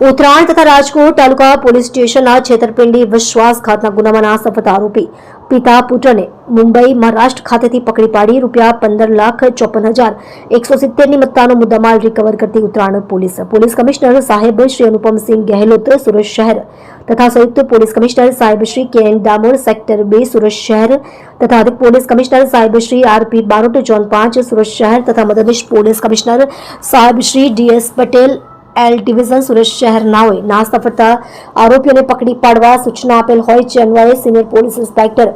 ઉત્તરાયણ તથા રાજકોટ તાલુકા પોલીસ સ્ટેશનના છેતરપિંડી વિશ્વાસઘાતના ગુનામાં નાસફત આરોપી પિતા પુત્રને મુંબઈ મહારાષ્ટ્ર ખાતેથી પકડી પાડી રૂપિયા પંદર લાખ ચોપન હજાર એકસો સિત્તેરની મત્તાનો મુદ્દામાલ રિકવર કરતી ઉત્તરાયણ પોલીસ પોલીસ કમિશનર સાહેબ શ્રી અનુપમસિંહ ગહેલોત સુરત શહેર તથા સંયુક્ત પોલીસ કમિશનર સાહેબ શ્રી કે એન ડામોર સેક્ટર બે સુરત શહેર તથા અધિક પોલીસ કમિશનર સાહેબ Shri R P Barot zone પાંચ સુરત શહેર તથા મદદનીશ પોલીસ કમિશનર સાહેબ Shri DS Patel L division Surat શહેરનાઓએ નાસ્તા ફરતા આરોપીઓને પકડી પાડવા સૂચના આપેલ હોય છે અન્વયે senior police inspector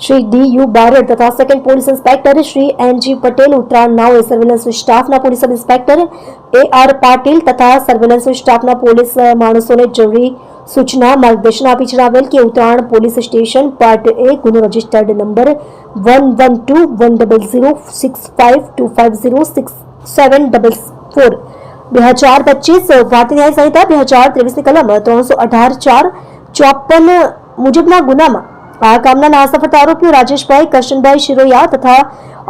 Shri D U Barad તથા second police inspector Shri N G Patel Uttarayan નાઓએ surveillance સ્ટાફના police sub inspector A R Patil તથા સર્વેલન્સ સ્ટાફના પોલીસ માણસોને જરૂરી સૂચના માર્ગદર્શન આપી જણાવેલ કે Uttarayan police station part A ગુનો registered number one one two one double zero six five two five zero six seven double four બે હજાર પચીસ ભારતીય ન્યાય સંહિતા બે હજાર ત્રેવીસની કલમ ત્રણસો અઢાર ચાર ચોપન મુજબના ગુનામાં આ કામના નાસફટ આરોપીઓ રાજેશભાઈ કરશનભાઈ શિરોયા તથા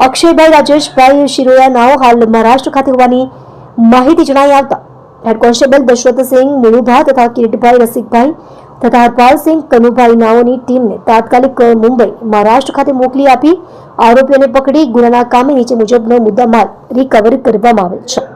અક્ષયભાઈ રાજેશભાઈ શિરોયા નાઓ હાલ મહારાષ્ટ્ર ખાતે હોવાની માહિતી જણાઈ આવતા હેડ કોન્સ્ટેબલ દશરથસિંહ મુળુભા તથા કિરીટભાઈ રસિકભાઈ તથા હરપાલસિંહ કનુભાઈ નાઓની ટીમને તાત્કાલિક મુંબઈ મહારાષ્ટ્ર ખાતે મોકલી આપી આરોપીઓને પકડી ગુનાના કામે નીચે મુજબનો મુદ્દામાલ રિકવર કરવામાં આવેલ છે.